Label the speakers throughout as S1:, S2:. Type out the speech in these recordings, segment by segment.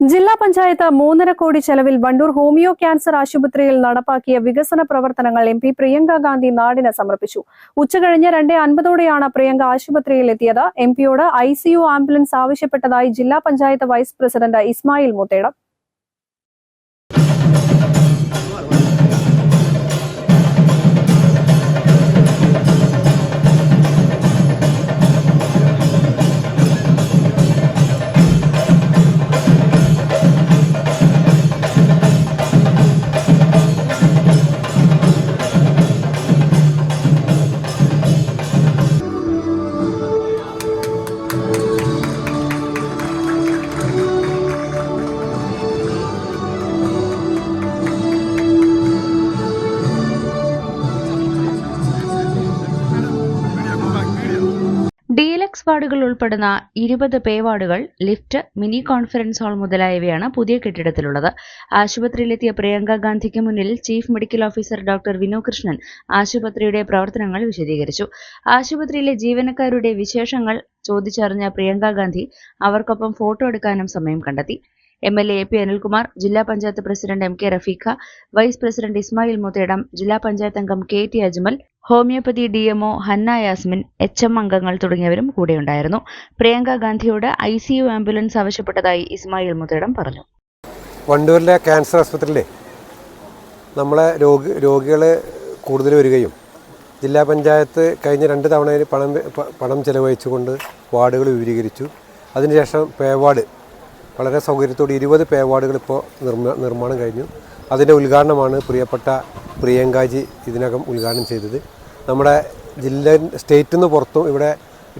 S1: ജില്ലാ പഞ്ചായത്ത് മൂന്നര കോടി ചെലവിൽ വണ്ടൂർ ഹോമിയോ ക്യാൻസർ ആശുപത്രിയിൽ നടപ്പാക്കിയ വികസന പ്രവർത്തനങ്ങൾ എം പി പ്രിയങ്ക ഗാന്ധി നാടിന് സമർപ്പിച്ചു. ഉച്ചകഴിഞ്ഞ് രണ്ട് അൻപതോടെയാണ് പ്രിയങ്ക ആശുപത്രിയിൽ എത്തിയത്. എം പിയോട് ഐ ആംബുലൻസ് ആവശ്യപ്പെട്ടതായി ജില്ലാ പഞ്ചായത്ത് വൈസ് പ്രസിഡന്റ് ഇസ്മായിൽ മുത്തേടം.
S2: വാർഡുകൾ ഉൾപ്പെടുന്ന ഇരുപത് പേ വാർഡുകൾ ലിഫ്റ്റ് മിനി കോൺഫറൻസ് ഹാൾ മുതലായവയാണ് പുതിയ കെട്ടിടത്തിലുള്ളത്. ആശുപത്രിയിലെത്തിയ പ്രിയങ്ക ഗാന്ധിക്ക് മുന്നിൽ chief medical officer doctor Vinu Krishnan ആശുപത്രിയുടെ പ്രവർത്തനങ്ങൾ വിശദീകരിച്ചു. ആശുപത്രിയിലെ ജീവനക്കാരുടെ വിശേഷങ്ങൾ ചോദിച്ചറിഞ്ഞ പ്രിയങ്ക ഗാന്ധി അവർക്കൊപ്പം ഫോട്ടോ എടുക്കാനും സമയം കണ്ടെത്തി. M L A A P Anilkumar ജില്ലാ panchayat president M K Rafeeqa vice president Ismail Muthedam ജില്ലാ പഞ്ചായത്ത് അംഗം K T Ajmal homoeopathy D M O Hanna Yasmin H M അംഗങ്ങൾ തുടങ്ങിയവരും കൂടെയുണ്ടായിരുന്നു. പ്രിയങ്ക ഗാന്ധിയോട് ഐ സി യു ആംബുലൻസ് ആവശ്യപ്പെട്ടതായി ഇസ്മായിൽ മുത്തേടം പറഞ്ഞു.
S3: വണ്ടൂരിലെ ക്യാൻസർ ആസ്പത്രിയിലെ നമ്മളെ രോഗി രോഗികൾ കൂടുതൽ വരികയും ജില്ലാ പഞ്ചായത്ത് കഴിഞ്ഞ രണ്ട് തവണയിൽ പണം പണം ചെലവഴിച്ചുകൊണ്ട് വാർഡുകൾ വിപുലീകരിച്ചു. അതിനുശേഷം പേ വാർഡ് വളരെ സൗകര്യത്തോടെ ഇരുപത് പേ വാർഡുകൾ ഇപ്പോൾ നിർമ്മ നിർമ്മാണം കഴിഞ്ഞു. അതിന്റെ ഉദ്ഘാടനമാണ് പ്രിയപ്പെട്ട പ്രിയങ്കാജി ഇതിനകം ഉദ്ഘാടനം ചെയ്തത്. നമ്മുടെ ജില്ല സ്റ്റേറ്റിൽ നിന്ന് പുറത്തും ഇവിടെ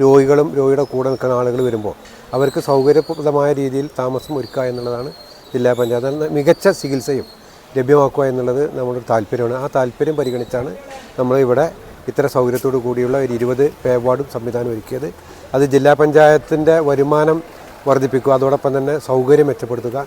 S3: രോഗികളും രോഗിയുടെ കൂടെ നിൽക്കുന്ന ആളുകൾ വരുമ്പോൾ അവർക്ക് സൗകര്യപ്രദമായ രീതിയിൽ താമസം ഒരുക്കുക എന്നുള്ളതാണ് ജില്ലാ പഞ്ചായത്ത്. മികച്ച ചികിത്സയും ലഭ്യമാക്കുക എന്നുള്ളത് നമ്മുടെ താല്പര്യമാണ്. ആ താല്പര്യം പരിഗണിച്ചാണ് നമ്മൾ ഇവിടെ ഇത്ര സൗകര്യത്തോടു കൂടിയുള്ള ഒരു ഇരുപത് പേ വാർഡും സംവിധാനം ഒരുക്കിയത്. അത് ജില്ലാ പഞ്ചായത്തിന്റെ വരുമാനം വർദ്ധിപ്പിക്കുക. അതോടൊപ്പം തന്നെ സൗകര്യം മെച്ചപ്പെടുത്തുക.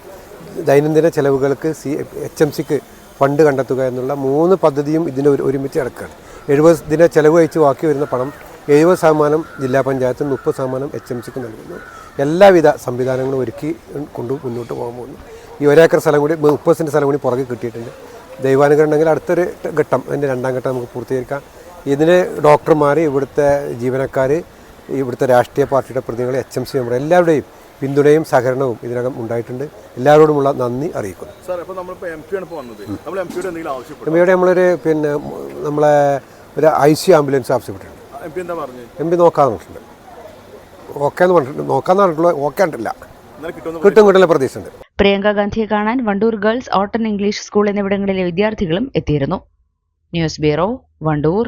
S3: ദൈനംദിന ചെലവുകൾക്ക് സി എച്ച് എം സിക്ക് ഫണ്ട് കണ്ടെത്തുക എന്നുള്ള മൂന്ന് പദ്ധതിയും ഇതിന് ഒരു- ഒരുമിച്ച് കിടക്കുകയാണ്. എഴുപത് ദിന ചെലവ് അയച്ച് ബാക്കി വരുന്ന പണം എഴുപത് ശതമാനം ജില്ലാ പഞ്ചായത്ത് മുപ്പത് ശതമാനം എച്ച് എം സിക്ക് നൽകുന്നു. എല്ലാവിധ സംവിധാനങ്ങളും ഒരുക്കി കൊണ്ട് മുന്നോട്ട് പോകാൻ പോകുന്നു. ഈ ഒരേക്കർ സ്ഥലം കൂടി മുപ്പത് സെന്റ് സ്ഥലം കൂടി പുറകെ കിട്ടിയിട്ടുണ്ട്. ദൈവാനുഗ്രഹം ഉണ്ടെങ്കിൽ അടുത്തൊരു ഘട്ടം അതിന്റെ രണ്ടാം ഘട്ടം നമുക്ക് പൂർത്തീകരിക്കാം. ഇതിന് ഡോക്ടർമാർ ഇവിടുത്തെ ജീവനക്കാർ ഇവിടുത്തെ രാഷ്ട്രീയ പാർട്ടിയുടെ പ്രതിനിധികൾ എച്ച് എം സി മെമ്പർ എല്ലാവരുടെയും പിന്തുണയും സഹകരണവും ഇതിനകം ഉണ്ടായിട്ടുണ്ട്. എല്ലാവരോടുമുള്ള നന്ദി അറിയിക്കുന്നു.
S4: സാർ അപ്പോൾ നമ്മളിപ്പോൾ എം പി ആണ് വന്നത്. നമ്മൾ എം പിയുടെ
S3: നമ്മളൊരു പിന്നെ നമ്മളെ ഒരു ഐ സി ആംബുലൻസ് ആവശ്യപ്പെട്ടിട്ടുണ്ട്.
S4: എം പി
S3: നോക്കാന്ന് പറഞ്ഞിട്ടുണ്ട്. ഓക്കെ എന്ന് പറഞ്ഞിട്ടുണ്ട്. നോക്കാന്ന് പറഞ്ഞിട്ടുള്ള ഓക്കെ
S4: കിട്ടുമെന്ന്
S3: കിട്ടും കിട്ടുന്ന പ്രതീക്ഷയുണ്ട്.
S2: പ്രിയങ്ക ഗാന്ധിയെ കാണാൻ വണ്ടൂർ ഗേൾസ് ഓട്ടൺ ഇംഗ്ലീഷ് സ്കൂൾ എന്നിവിടങ്ങളിലെ വിദ്യാർത്ഥികളും എത്തിയിരുന്നു. News bureau Wandoor.